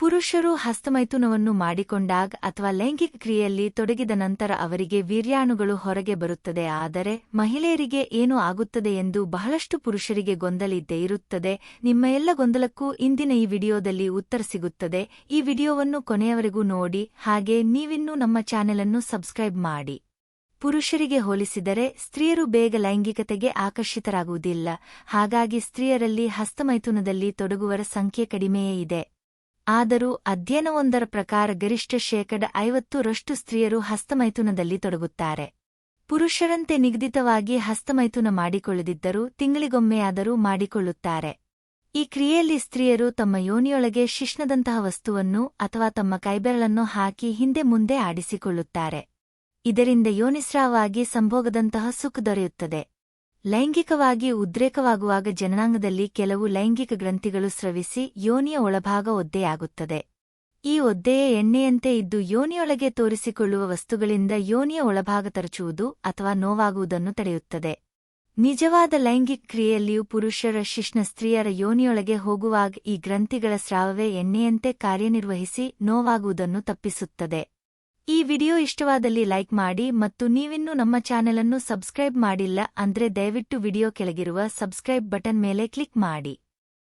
ಪುರುಷರು ಹಸ್ತಮೈಥುನವನ್ನು ಮಾಡಿಕೊಂಡಾಗ ಅಥವಾ ಲೈಂಗಿಕ ಕ್ರಿಯೆಯಲ್ಲಿ ತೊಡಗಿದ ನಂತರ ಅವರಿಗೆ ವೀರ್ಯಾಣುಗಳು ಹೊರಗೆ ಬರುತ್ತದೆ. ಆದರೆ ಮಹಿಳೆಯರಿಗೆ ಏನು ಆಗುತ್ತದೆ ಎಂದು ಬಹಳಷ್ಟು ಪುರುಷರಿಗೆ ಗೊಂದಲ ಇದ್ದೇ ಇರುತ್ತದೆ. ನಿಮ್ಮ ಎಲ್ಲ ಗೊಂದಲಕ್ಕೂ ಇಂದಿನ ಈ ವಿಡಿಯೋದಲ್ಲಿ ಉತ್ತರ ಸಿಗುತ್ತದೆ. ಈ ವಿಡಿಯೋವನ್ನು ಕೊನೆಯವರೆಗೂ ನೋಡಿ. ಹಾಗೆ ನೀವಿನ್ನೂ ನಮ್ಮ ಚಾನೆಲ್ ಅನ್ನು ಸಬ್ಸ್ಕ್ರೈಬ್ ಮಾಡಿ. ಪುರುಷರಿಗೆ ಹೋಲಿಸಿದರೆ ಸ್ತ್ರೀಯರು ಬೇಗ ಲೈಂಗಿಕತೆಗೆ ಆಕರ್ಷಿತರಾಗುವುದಿಲ್ಲ. ಹಾಗಾಗಿ ಸ್ತ್ರೀಯರಲ್ಲಿ ಹಸ್ತಮೈಥುನದಲ್ಲಿ ತೊಡಗುವರ ಸಂಖ್ಯೆ ಕಡಿಮೆಯೇ ಇದೆ. ಆದರೂ ಅಧ್ಯಯನವೊಂದರ ಪ್ರಕಾರ ಗರಿಷ್ಠ ಶೇಕಡ ಐವತ್ತರಷ್ಟು ಸ್ತ್ರೀಯರು ಹಸ್ತಮೈಥುನದಲ್ಲಿ ತೊಡಗುತ್ತಾರೆ. ಪುರುಷರಂತೆ ನಿಗದಿತವಾಗಿ ಹಸ್ತಮೈಥುನ ಮಾಡಿಕೊಳ್ಳದಿದ್ದರೂ ತಿಂಗಳಿಗೊಮ್ಮೆಯಾದರೂ ಮಾಡಿಕೊಳ್ಳುತ್ತಾರೆ. ಈ ಕ್ರಿಯೆಯಲ್ಲಿ ಸ್ತ್ರೀಯರು ತಮ್ಮ ಯೋನಿಯೊಳಗೆ ಶಿಶ್ನದಂತಹ ವಸ್ತುವನ್ನು ಅಥವಾ ತಮ್ಮ ಕೈಬೆರಳನ್ನು ಹಾಕಿ ಹಿಂದೆ ಮುಂದೆ ಆಡಿಸಿಕೊಳ್ಳುತ್ತಾರೆ. ಇದರಿಂದ ಯೋನಿಸ್ರಾವಾಗಿ ಸಂಭೋಗದಂತಹ ಸುಖ ದೊರೆಯುತ್ತದೆ. ಲೈಂಗಿಕವಾಗಿ ಉದ್ರೇಕವಾಗುವಾಗ ಜನನಾಂಗದಲ್ಲಿ ಕೆಲವು ಲೈಂಗಿಕ ಗ್ರಂಥಿಗಳು ಸ್ರವಿಸಿ ಯೋನಿಯ ಒಳಭಾಗ ಒದ್ದೆಯಾಗುತ್ತದೆ. ಈ ಒದ್ದೆಯ ಎಣ್ಣೆಯಂತೆ ಇದ್ದು ಯೋನಿಯೊಳಗೆ ತೋರಿಸಿಕೊಳ್ಳುವ ವಸ್ತುಗಳಿಂದ ಯೋನಿಯ ಒಳಭಾಗ ತರಚುವುದು ಅಥವಾ ನೋವಾಗುವುದನ್ನು ತಡೆಯುತ್ತದೆ. ನಿಜವಾದ ಲೈಂಗಿಕ ಕ್ರಿಯೆಯಲ್ಲಿಯೂ ಪುರುಷರ ಶಿಶ್ನ ಸ್ತ್ರೀಯರ ಯೋನಿಯೊಳಗೆ ಹೋಗುವಾಗ ಈ ಗ್ರಂಥಿಗಳ ಸ್ರಾವವೇ ಎಣ್ಣೆಯಂತೆ ಕಾರ್ಯನಿರ್ವಹಿಸಿ ನೋವಾಗುವುದನ್ನು ತಪ್ಪಿಸುತ್ತದೆ. ಈ ವಿಡಿಯೋ ಇಷ್ಟವಾದಲ್ಲಿ ಲೈಕ್ ಮಾಡಿ ಮತ್ತು ನೀವಿನ್ನೂ ನಮ್ಮ ಚಾನೆಲ್ ಅನ್ನು ಸಬ್ಸ್ಕ್ರೈಬ್ ಮಾಡಿಲ್ಲ ಅಂದ್ರೆ ದಯವಿಟ್ಟು ವಿಡಿಯೋ ಕೆಳಗಿರುವ ಸಬ್ಸ್ಕ್ರೈಬ್ ಬಟನ್ ಮೇಲೆ ಕ್ಲಿಕ್ ಮಾಡಿ.